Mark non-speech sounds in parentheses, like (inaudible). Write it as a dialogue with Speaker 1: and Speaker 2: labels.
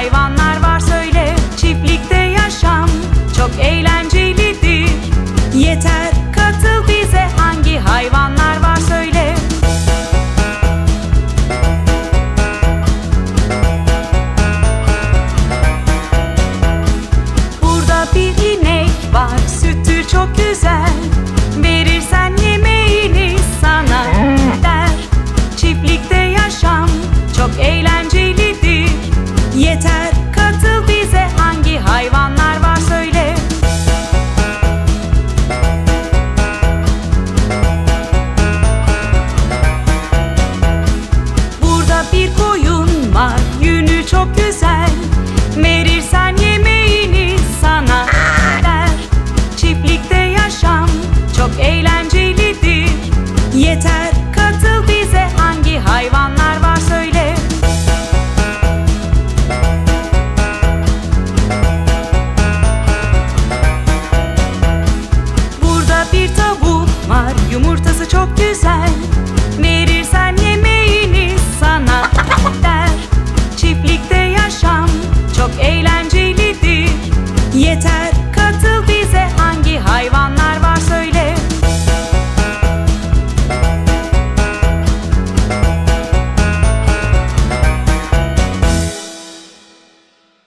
Speaker 1: hayvan var Yumurtası çok güzel. Verirsen yemeğini sana (laughs) der. Çiftlikte yaşam çok eğlencelidir. Yeter